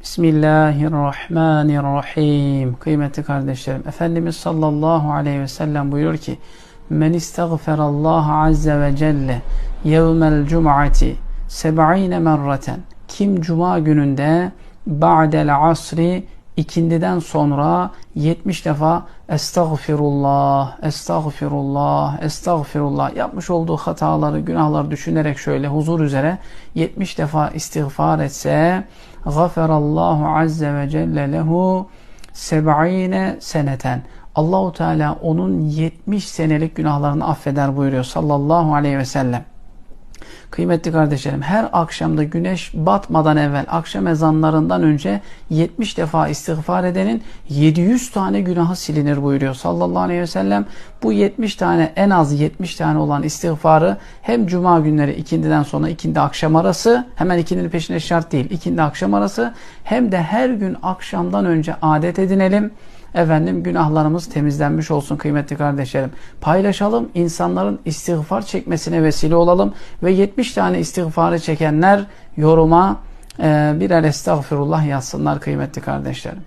Bismillahirrahmanirrahim. Kıymetli kardeşlerim, Efendimiz sallallahu aleyhi ve sellem buyuruyor ki Men istagferallaha azze ve celle yevmel cum'ati seb'ine merraten Kim cuma gününde ba'del asri ikindiden sonra 70 defa estağfirullah, estağfirullah, estağfirullah yapmış olduğu hataları, günahları düşünerek şöyle huzur üzere 70 defa istiğfar etse gaferallahu azze ve celle lehu seb'ine seneten Allahu Teala onun 70 senelik günahlarını affeder buyuruyor sallallahu aleyhi ve sellem. Kıymetli kardeşlerim her akşamda güneş batmadan evvel akşam ezanlarından önce 70 defa istiğfar edenin 700 tane günahı silinir buyuruyor sallallahu aleyhi ve sellem. Bu 70 tane en az 70 tane olan istiğfarı hem cuma günleri ikindiden sonra ikindi akşam arası hemen ikindinin peşine şart değil ikindi akşam arası hem de her gün akşamdan önce adet edinelim efendim günahlarımız temizlenmiş olsun kıymetli kardeşlerim. Paylaşalım, insanların istiğfar çekmesine vesile olalım ve 70 tane istiğfarı çekenler yoruma e, birer estağfirullah yazsınlar kıymetli kardeşlerim.